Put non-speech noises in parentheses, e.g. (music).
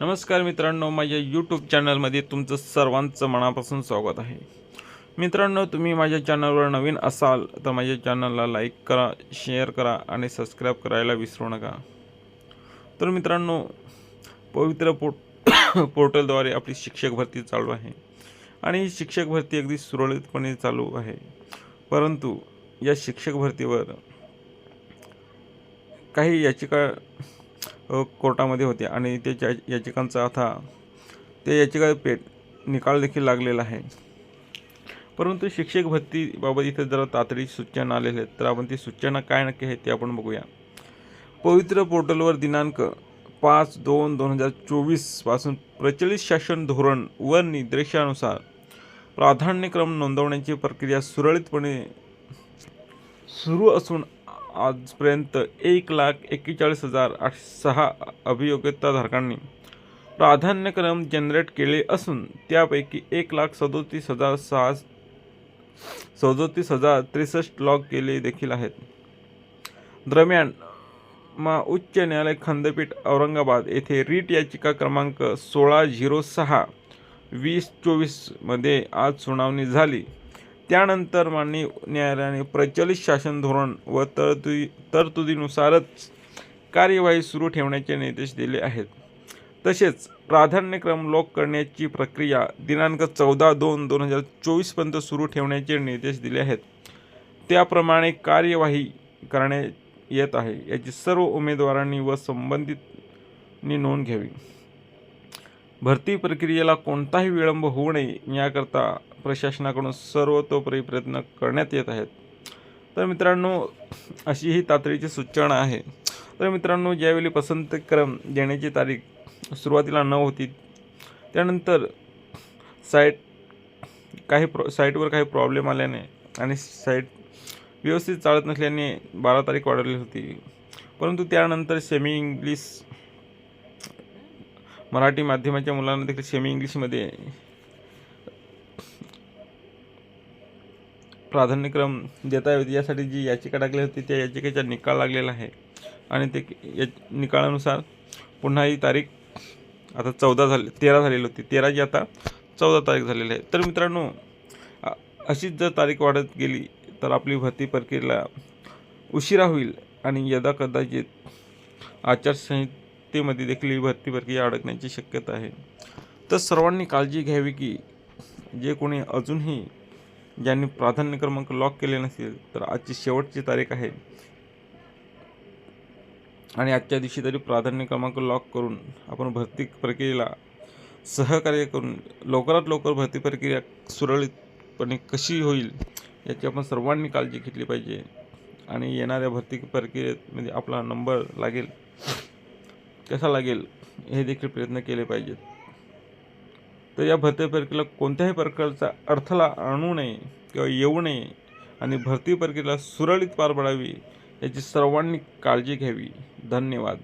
नमस्कार मित्रांनो माझ्या यूट्यूब चॅनलमध्ये तुमचं सर्वांचं मनापासून स्वागत आहे. मित्रांनो तुम्ही माझ्या चॅनलवर नवीन असाल तर माझ्या चॅनलला लाईक करा शेअर करा आणि सबस्क्राईब करायला विसरू नका. तर मित्रांनो पवित्र पोर्ट (coughs) पोर्टलद्वारे आपली शिक्षक भरती चालू आहे आणि ही शिक्षक भरती अगदी सुरळीतपणे चालू आहे. परंतु या शिक्षक भरतीवर काही याचिका कोर्टामध्ये होते. आणि त्याच्या याचिकांचा आता ते याचिका पेट निकाल देखील लागलेला आहे. परंतु शिक्षक भरतीबाबत इथे जरा तातडीची सूचना आलेल्या आहेत. तर आपण ती सूचना काय नक्की आहे ते आपण बघूया. पवित्र पोर्टलवर दिनांक पाच दोन दोन हजार चोवीसपासून प्रचलित शासन धोरण व निर्देशानुसार प्राधान्यक्रम नोंदवण्याची प्रक्रिया सुरळीतपणे सुरू असून आजपर्यंत एक लाख एक्केचाळीस हजार आठशे सहा अभियोग्यताधारकांनी प्राधान्यक्रम जनरेट केले असून त्यापैकी एक लाख सदोतीस हजार सहा सदोतीस हजार त्रेसष्ट लॉग केले देखील आहेत. दरम्यान मा उच्च न्यायालय खंडपीठ औरंगाबाद येथे रीट याचिका क्रमांक सोळा झिरो सहा वीस चोवीसमध्ये आज सुनावणी झाली. त्यानंतर माननीय न्यायालयाने प्रचलित शासन धोरण व तरतुदी तरतुदीनुसारच कार्यवाही सुरू ठेवण्याचे निर्देश दिले आहेत. तसेच प्राधान्यक्रम लॉक करण्याची प्रक्रिया दिनांक चौदा दोन दोन हजार चोवीसपर्यंत सुरू ठेवण्याचे निर्देश दिले आहेत. त्याप्रमाणे कार्यवाही करण्यात येत आहे. याची सर्व उमेदवारांनी व संबंधितनी नोंद घ्यावी. भरती प्रक्रियेला कोणताही विलंब होऊ नये याकरता प्रशासनाकडून सर्वतोपरी प्रयत्न करण्यात येत आहेत. तर मित्रांनो अशी ही तातडीची सूचना आहे. तर मित्रांनो ज्यावेळी पसंतक्रम देण्याची तारीख सुरुवातीला न होती त्यानंतर साईट काही प्रॉ साईटवर काही प्रॉब्लेम आल्याने आणि साईट व्यवस्थित चालत नसल्याने बारा तारीख वाढवली होती. परंतु त्यानंतर सेमी इंग्लिश मराठी माध्यमाच्या मुलांना देखील सेमी इंग्लिशमध्ये प्राधान्यक्रम देता यावेत यासाठी जी याचिका टाकली होती त्या याचिकेचा निकाल लागलेला आहे. आणि ते या निकालानुसार पुन्हा ही तारीख आता चौदा झाली तेरा झालेली होती. तेराची आता चौदा तारीख झालेली आहे. तर मित्रांनो अशीच जर तारीख वाढत गेली तर आपली भरती प्रक्रियेला उशिरा होईल आणि यदा कदाचित आचारसंहितेमध्ये देखील ही भरती प्रक्रिया अडकण्याची शक्यता आहे. तर सर्वांनी काळजी घ्यावी की जे कोणी अजूनही ज्यांनी प्राधान्य क्रमांक लॉक केले नसेल तर आजची शेवटची तारीख आहे. आणि आजच्या दिवशी तरी प्राधान्य क्रमांक लॉक करून आपण भरती प्रक्रियेला सहकार्य करून लवकरात लवकर भरती प्रक्रिया सुरळीतपणे कशी होईल याची आपण सर्वांनी काळजी घेतली पाहिजे. आणि येणाऱ्या भरती प्रक्रियेमध्ये म्हणजे आपला नंबर लागेल कसा लागेल हे देखील प्रयत्न केले पाहिजेत. तर या भरती प्रक्रियेला कोणत्याही प्रकारचा अडथळा आणू नये किंवा येऊ नये आणि भरती प्रक्रियेला सुरळीत पार पडावी याची सर्वांनी काळजी घ्यावी. धन्यवाद.